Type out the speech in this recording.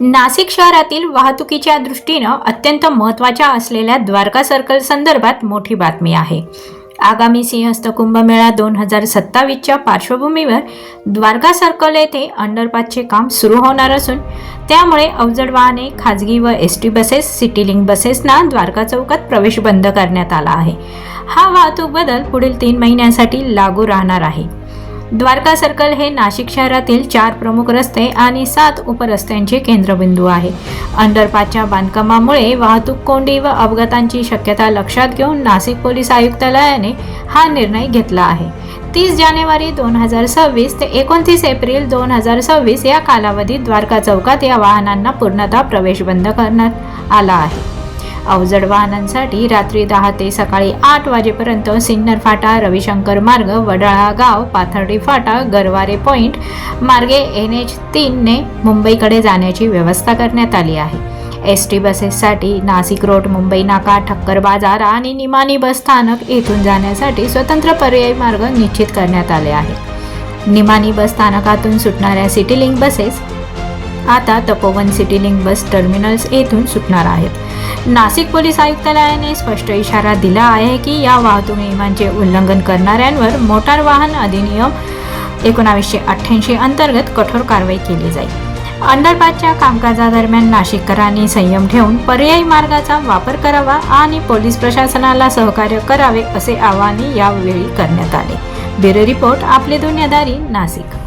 नाशिक शहरातील वाहतुकीच्या दृष्टीनं अत्यंत महत्त्वाच्या असलेल्या द्वारका सर्कल संदर्भात मोठी बातमी आहे. आगामी सिंहस्थ कुंभमेळा दोन हजार सत्तावीसच्या पार्श्वभूमीवर द्वारका सर्कल येथे अंडरपासचे काम सुरू होणार असून त्यामुळे अवजड वाहने खाजगी व एस टी बसेस सिटीलिंक बसेसना द्वारका चौकात प्रवेश बंद करण्यात आला आहे. हा वाहतूक बदल पुढील तीन महिन्यांसाठी लागू राहणार आहे. द्वारका सर्कल हे नाशिक शहरातील चार प्रमुख रस्ते आणि सात उपरस्त्यांचे केंद्रबिंदू आहे. अंडरपासच्या बांधकामामुळे वाहतूक कोंडी व अपघातांची शक्यता लक्षात घेऊन नाशिक पोलीस आयुक्तालयाने हा निर्णय घेतला आहे. तीस जानेवारी दोन हजार सव्वीस ते एकोणतीस एप्रिल दोन हजार सव्वीस या कालावधीत द्वारका चौकात या वाहनांना पूर्णतः प्रवेश बंद करण्यात आला आहे. अवजड वाहनांसाठी रात्री दहा ते सकाळी आठ वाजेपर्यंत सिन्नर फाटा रविशंकर मार्ग वडाळा गाव पाथर्डी फाटा गरवारे पॉइंट मार्गे एन एच तीनने मुंबईकडे जाण्याची व्यवस्था करण्यात आली आहे. एस टी बसेससाठी नाशिक रोड मुंबई नाका ठक्कर बाजार आणि निमानी बस स्थानक येथून जाण्यासाठी स्वतंत्र पर्यायी मार्ग निश्चित करण्यात आले आहे निमानी बस स्थानकातून सुटणाऱ्या सिटीलिंक बसेस आता Tapovan city link bus terminals येथून सुटणार आहेत. नाशिक पोलीस आयुक्तालयाने स्पष्ट इशारा दिला आहे की या वाहतूक नियमांचे उल्लंघन करणाऱ्यांवर मोटार वाहन अधिनियम एकोणावीसशे अठ्ठ्याऐंशी अंतर्गत कठोर कारवाई केली जाईल. अंडरपासच्या कामकाजादरम्यान नाशिककरांनी संयम ठेवून पर्यायी मार्गाचा वापर करावा आणि पोलीस प्रशासनाला सहकार्य करावे असे आवाहन यावेळी करण्यात आले. ब्युरो रिपोर्ट आपले दुनियादारी नाशिक.